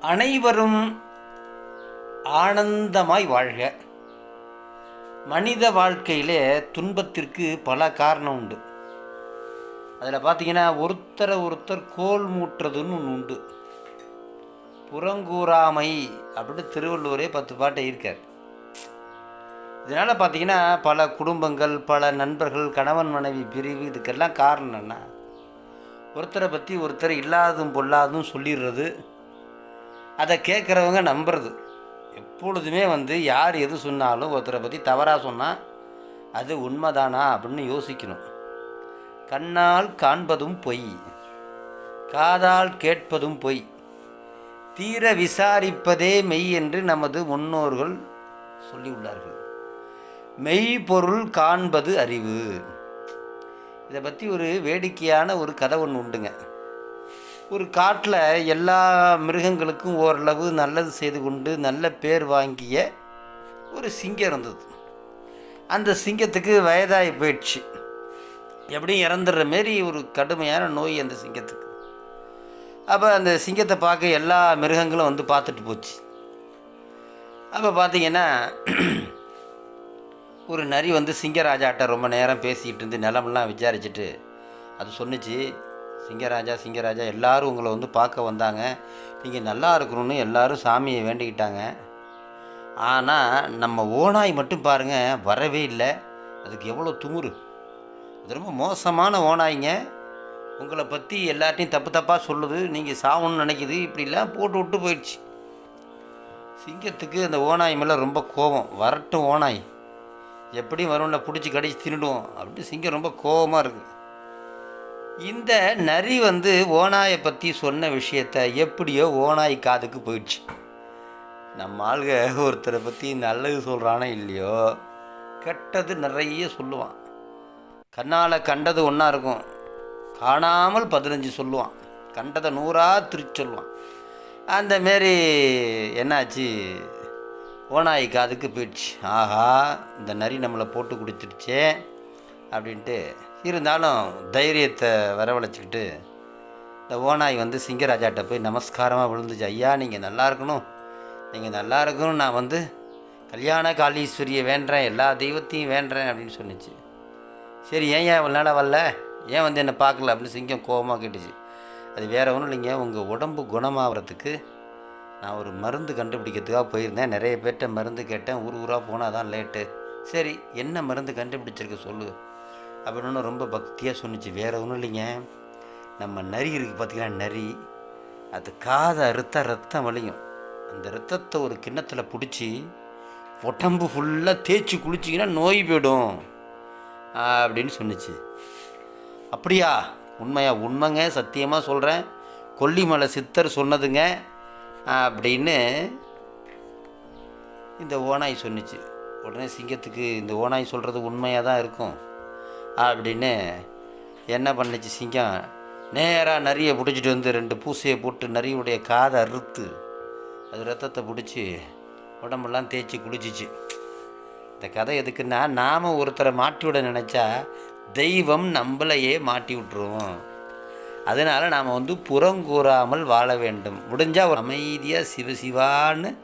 அனைவரும் ஆனந்தமாய் வாழ்க. மனித வாழ்க்கையிலே துன்பத்திற்கு பல காரணம் உண்டு. அதில் பார்த்தீங்கன்னா ஒருத்தரை ஒருத்தர் கோல் மூட்டுறதுன்னு ஒன்று உண்டு. புறங்கூறாமை அப்படின்னு திருவள்ளுவரே பத்து பாட்டை இருக்கார். இதனால் பார்த்தீங்கன்னா பல குடும்பங்கள் பல நண்பர்கள் கணவன் மனைவி பிரிவு இதுக்கெல்லாம் காரணம் என்ன? ஒருத்தரை பற்றி ஒருத்தர் இல்லாதும் பொல்லாதும் சொல்லிடுறது அதை கேட்குறவங்க நம்புறது. எப்பொழுதுமே வந்து யார் எது சொன்னாலும் ஒருத்தரை பற்றி தவறாக சொன்னால் அது உண்மைதானா அப்படின்னு யோசிக்கணும். கண்ணால் காண்பதும் பொய் காதால் கேட்பதும் பொய் தீர விசாரிப்பதே மெய் என்று நமது முன்னோர்கள் சொல்லியுள்ளார்கள். மெய்ப்பொருள் காண்பது அறிவு. இதை பற்றி ஒரு வேடிக்கையான ஒரு கதை ஒன்று உண்டுங்க. ஒரு காட்டில் எல்லா மிருகங்களுக்கும் ஓரளவு நல்லது செய்து கொண்டு நல்ல பேர் வாங்கிய ஒரு சிங்கம் இருந்தது. அந்த சிங்கத்துக்கு வயதாகி போயிடுச்சு. எப்படியும் இறந்துடுற மாரி ஒரு கடுமையான நோய் அந்த சிங்கத்துக்கு. அப்போ அந்த சிங்கத்தை பார்க்க எல்லா மிருகங்களும் வந்து பார்த்துட்டு போச்சு. அப்போ பார்த்தீங்கன்னா ஒரு நரி வந்து சிங்கராஜாட்ட ரொம்ப நேரம் பேசிக்கிட்டு இருந்து நிலமெல்லாம் விசாரிச்சுட்டு அது சொன்னிச்சு சிங்கராஜா சிங்கராஜா எல்லாரும் உங்களை வந்து பார்க்க வந்தாங்க. நீங்கள் நல்லா இருக்கணும்னு எல்லோரும் சாமியை வேண்டிக்கிட்டாங்க. ஆனால் நம்ம ஓனாய் மட்டும் பாருங்கள் வரவே இல்லை. அதுக்கு எவ்வளோ துமுறு அது ரொம்ப மோசமான ஓனாய்ங்க உங்களை பற்றி எல்லார்ட்டையும் தப்பு தப்பாக சொல்லுது. நீங்கள் சாகணும்னு நினைக்கிது. இப்படிலாம் போட்டு விட்டு போயிடுச்சு. சிங்கத்துக்கு அந்த ஓனாய் மேலே ரொம்ப கோபம். வரட்டும் ஓனாய் எப்படி வரும்ல பிடிச்சி கடிச்சு தின்னுடுவோம். அப்படின்னு சிங்கம் ரொம்ப கோபமாக இருக்குது இந்த நரி வந்து ஓனாயை பற்றி சொன்ன விஷயத்த எப்படியோ ஓனாய் காதுக்கு போயிடுச்சு. நம்ம ஆளுக ஒருத்தரை பற்றி நல்லது சொல்கிறானே இல்லையோ கெட்டது நிறைய சொல்லுவான். கண்ணால் கண்டது ஒன்றா இருக்கும். காணாமல் பதினஞ்சு சொல்லுவான். கண்டதை நூறாக திருச்சி சொல்லுவான். அந்த மாரி என்னாச்சு? ஓனாய் காதுக்கு போயிடுச்சு. ஆஹா இந்த நரி நம்மளை போட்டு குடிச்சிடுச்சே அப்படின்ட்டு இருந்தாலும் தைரியத்தை வரவழைச்சிக்கிட்டு இந்த ஓனாய் வந்து சிங்கராஜாட்ட போய் நமஸ்காரமாக விழுந்துச்சு. ஐயா நீங்கள் நல்லா இருக்கணும். நீங்கள் நல்லா இருக்கணும். நான் வந்து கல்யாண காளீஸ்வரியை வேண்டுறேன் எல்லா தெய்வத்தையும் வேண்டுறேன் அப்படின்னு சொன்னிச்சு. சரி ஏன் ஏன் இவ்வளோ நாளாக வரல? ஏன் வந்து என்னை பார்க்கல? அப்படின்னு சிங்கம் கோபமாக கேட்டுச்சு. அது வேறு ஒன்றும் இல்லைங்க. உங்கள் உடம்பு குணமாகறதுக்கு நான் ஒரு மருந்து கண்டுபிடிக்கிறதுக்காக போயிருந்தேன். நிறைய பேர்கிட்ட மருந்து கேட்டேன். ஊர் ஊராக போனால் தான் லேட்டு. சரி என்ன மருந்து கண்டுபிடிச்சிருக்க சொல்லு. அப்படின்னு ரொம்ப பக்தியாக சொன்னிச்சு. வேறு ஒன்றும் இல்லைங்க. நம்ம நரி இருக்குது பார்த்தீங்கன்னா நரி. அது காதை அறுத்தா ரத்தம் வலியும். அந்த ரத்தத்தை ஒரு கிண்ணத்தில் பிடிச்சி உடம்பு ஃபுல்லாக தேய்ச்சி குளிச்சிங்கன்னா நோய் போயிடும். அப்படின்னு சொன்னிச்சு. அப்படியா? உண்மையா? உண்மைங்க. சத்தியமாக சொல்கிறேன் கொல்லிமலை சித்தர் சொன்னதுங்க. அப்படின்னு இந்த ஓனாய் சொன்னிச்சு. உடனே சிங்கத்துக்கு இந்த ஓனாய் சொல்கிறது உண்மையாக தான் இருக்கும். அப்படின்னு என்ன பண்ணுச்சு சிங்கம்? நேராக நரியை பிடிச்சிட்டு வந்து ரெண்டு பூசையை போட்டு நரியுடைய காதை அறுத்து அது ரத்தத்தை பிடிச்சி உடம்பெல்லாம் தேய்ச்சி குளிச்சிச்சு. இந்த கதை எதுக்குன்னா நாம் ஒருத்தரை மாட்டி விட நினச்சா தெய்வம் நம்மளையே மாட்டி விட்டுருவோம் அதனால் நாம் வந்து புறங்கூறாமல் வாழ வேண்டும். முடிஞ்சால் ஒரு அமைதியாக சிவ சிவான்னு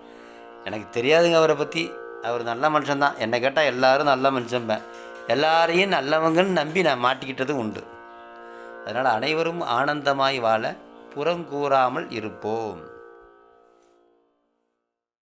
எனக்கு தெரியாதுங்க அவரை பற்றி அவர் நல்ல மனுஷன்தான். என்னை கேட்டால் எல்லாரும் நல்ல மனுஷன்பேன் எல்லாரையும் நல்லவங்கன்னு நம்பி நான் மாட்டிக்கிட்டது உண்டு. அதனால் அனைவரும் ஆனந்தமாய் வாழ புறங்கூறாமல் இருப்போம்.